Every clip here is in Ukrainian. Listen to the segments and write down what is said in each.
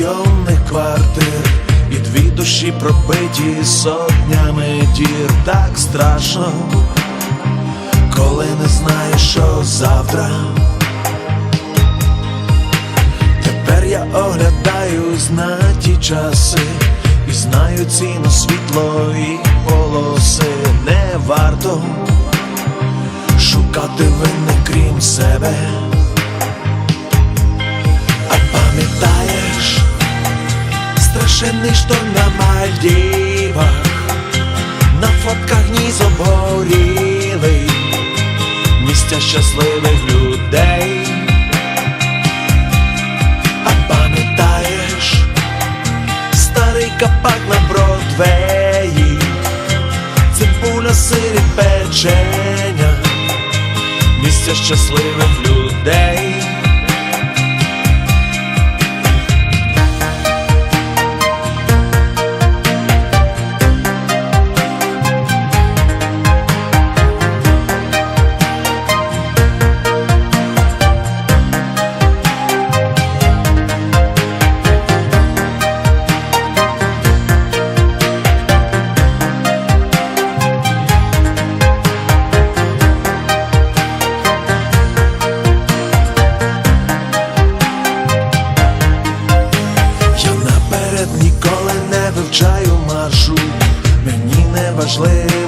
Павутина квартир І дві душі пробиті сотнями дір Так страшно, коли не знаєш, що завтра. Тепер я оглядаюсь на ті часи І знаю ціну світло і полоси Не варто шукати винних крім себе. Шторм на Мальдівах, на фотках ніс обгорілий, місця щасливих людей. А пам'ятаєш старий капак на Бродвеї, цибуля сирі печення, місця щасливих людей.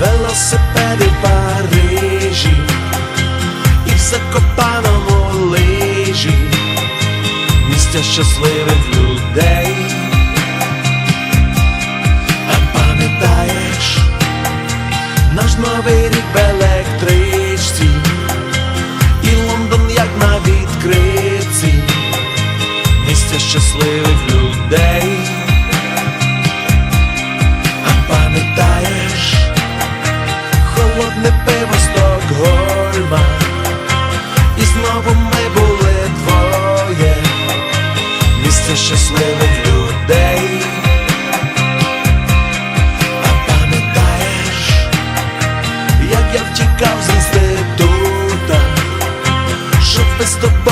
велосипеди в Парижі і в Закопаному лижі місця щасливих людей. А пам'ятаєш наш новий рік в електричці і Лондон як на відкритці місця щасливих людей. Знову ми були двоє. Місце щасливих людей. А пам'ятаєш, як я втікав з інститута, щоб із тобою побути